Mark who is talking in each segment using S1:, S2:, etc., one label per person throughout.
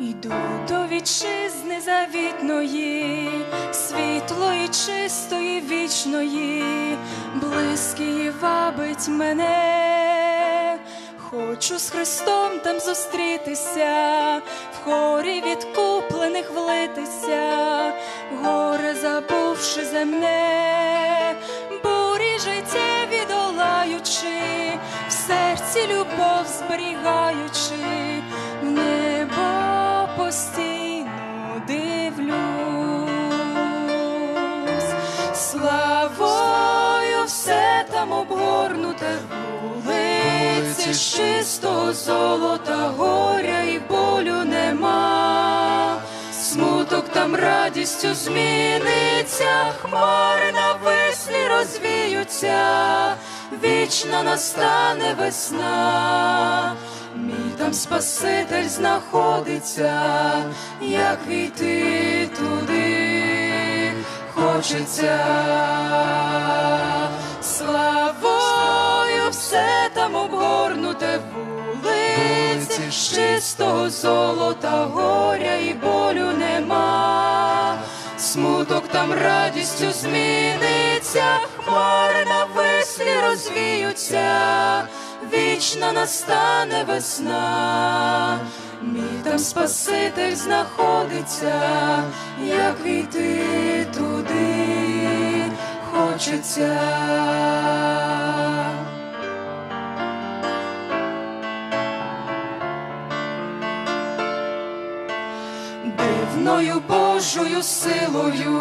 S1: Йду до вітчизни завітної, світлої, чистої, вічної, близький вабить мене, хочу з Христом там зустрітися, в хорі відкуплених влитися, горе забувши земне, бурі життєві долаючи, в серці любов зберігаючи, в небо постійно дивлюсь, славою все там обгорнуте вулиці з золота, горя і болю нема. Смуток там радістю зміниться, хмари навесні розвіються, вічно настане весна, мій там Спаситель знаходиться, як війти туди. Хочеться, славою все там обгорнуте вулиці чистого золота, горя і болю нема. Смуток там радістю зміниться, хмари навесні розвіються, вічно настане весна. Мій там Спаситель знаходиться, як війти туди хочеться. Дивною Божою силою,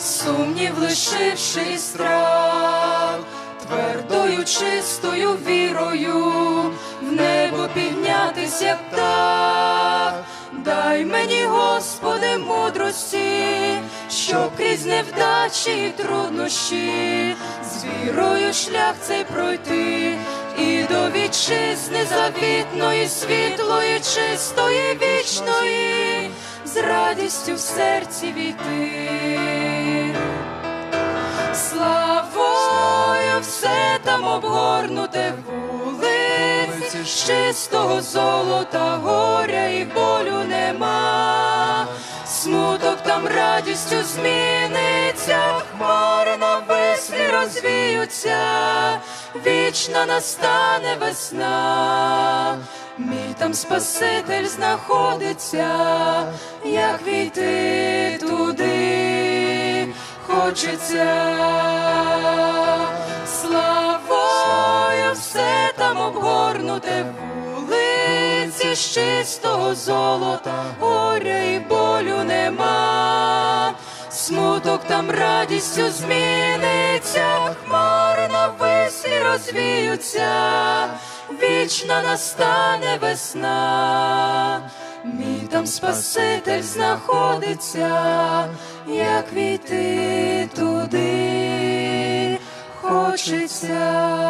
S1: сумнів лишивши і страх, твердою, чистою вірою, в небо піднятись, як птах. Дай мені, Господи, мудрості, щоб крізь невдачі і труднощі, з вірою шлях цей пройти, і до вітчизни завітної, світлої, чистої, вічної, з радістю в серці війти. Славою все там обгорнуте вулиці, з чистого золота, горя і болю нема. Смуток там радістю зміниться, хмари навесні розвіються, вічно настане весна. Мій там Спаситель знаходиться, як війти туди? Хочеться, славою все там обгорнуте. Вулиці з чистого золота, горя і болю нема. Смуток там радістю зміниться, хмари розвіються, вічно настане весна. Мій там Спаситель знаходиться, як війти туди хочеться.